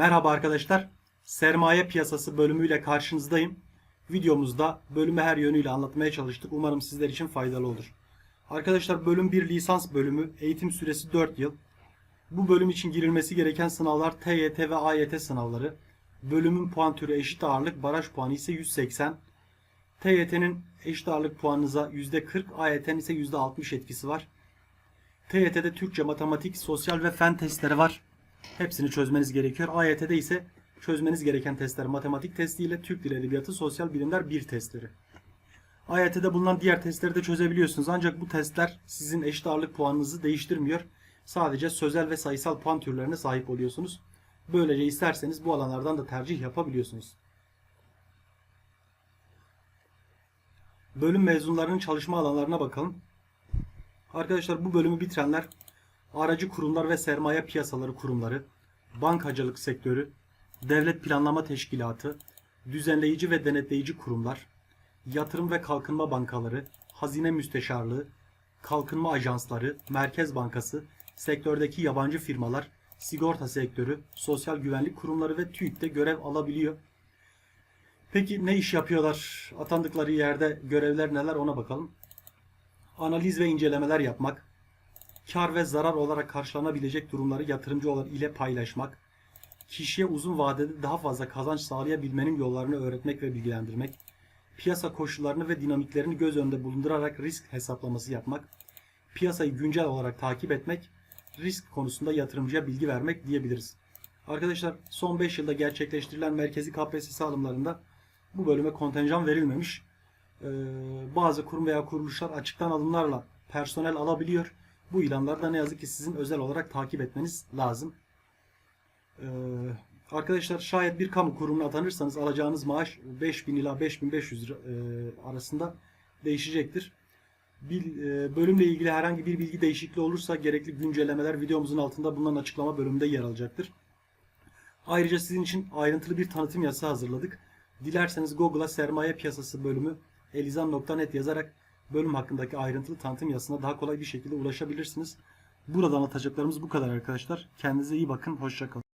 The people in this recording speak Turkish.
Merhaba arkadaşlar. Sermaye piyasası bölümüyle karşınızdayım. Videomuzda bölümü her yönüyle anlatmaya çalıştık. Umarım sizler için faydalı olur. Arkadaşlar bölüm 1 lisans bölümü. Eğitim süresi 4 yıl. Bu bölüm için girilmesi gereken sınavlar TYT ve AYT sınavları. Bölümün puan türü eşit ağırlık, baraj puanı ise 180. TYT'nin eşit ağırlık puanınıza %40, AYT'nin ise %60 etkisi var. TYT'de Türkçe, matematik, sosyal ve fen testleri var. Hepsini çözmeniz gerekiyor. AYT'de ise çözmeniz gereken testler matematik testiyle Türk Dili Edebiyatı Sosyal Bilimler 1 testleri. AYT'de bulunan diğer testleri de çözebiliyorsunuz. Ancak bu testler sizin eşit ağırlık puanınızı değiştirmiyor. Sadece sözel ve sayısal puan türlerine sahip oluyorsunuz. Böylece isterseniz bu alanlardan da tercih yapabiliyorsunuz. Bölüm mezunlarının çalışma alanlarına bakalım. Arkadaşlar bu bölümü bitirenler aracı kurumlar ve sermaye piyasaları kurumları, bankacılık sektörü, devlet planlama teşkilatı, düzenleyici ve denetleyici kurumlar, yatırım ve kalkınma bankaları, hazine müsteşarlığı, kalkınma ajansları, Merkez Bankası, sektördeki yabancı firmalar, sigorta sektörü, sosyal güvenlik kurumları ve TÜİK'te görev alabiliyor. Peki ne iş yapıyorlar? Atandıkları yerde görevler neler ona bakalım. Analiz ve incelemeler yapmak, kar ve zarar olarak karşılanabilecek durumları yatırımcılar ile paylaşmak, kişiye uzun vadede daha fazla kazanç sağlayabilmenin yollarını öğretmek ve bilgilendirmek, piyasa koşullarını ve dinamiklerini göz önünde bulundurarak risk hesaplaması yapmak, piyasayı güncel olarak takip etmek, risk konusunda yatırımcıya bilgi vermek diyebiliriz. Arkadaşlar son 5 yılda gerçekleştirilen merkezi KPSS alımlarında bu bölüme kontenjan verilmemiş. Ee, bazı kurum veya kuruluşlar açıktan alımlarla personel alabiliyor. Bu ilanları da ne yazık ki sizin özel olarak takip etmeniz lazım. Ee, arkadaşlar şayet bir kamu kurumuna atanırsanız alacağınız maaş 5000 ila 5500 lira e, arasında değişecektir. Bir, e, bölümle ilgili herhangi bir bilgi değişikliği olursa gerekli güncellemeler videomuzun altında bulunan açıklama bölümünde yer alacaktır. Ayrıca sizin için ayrıntılı bir tanıtım yazısı hazırladık. Dilerseniz Google'a sermaye piyasası bölümü elizan.net yazarak bölüm hakkındaki ayrıntılı tanıtım yazısına daha kolay bir şekilde ulaşabilirsiniz. Burada anlatacaklarımız bu kadar arkadaşlar. Kendinize iyi bakın. Hoşçakalın.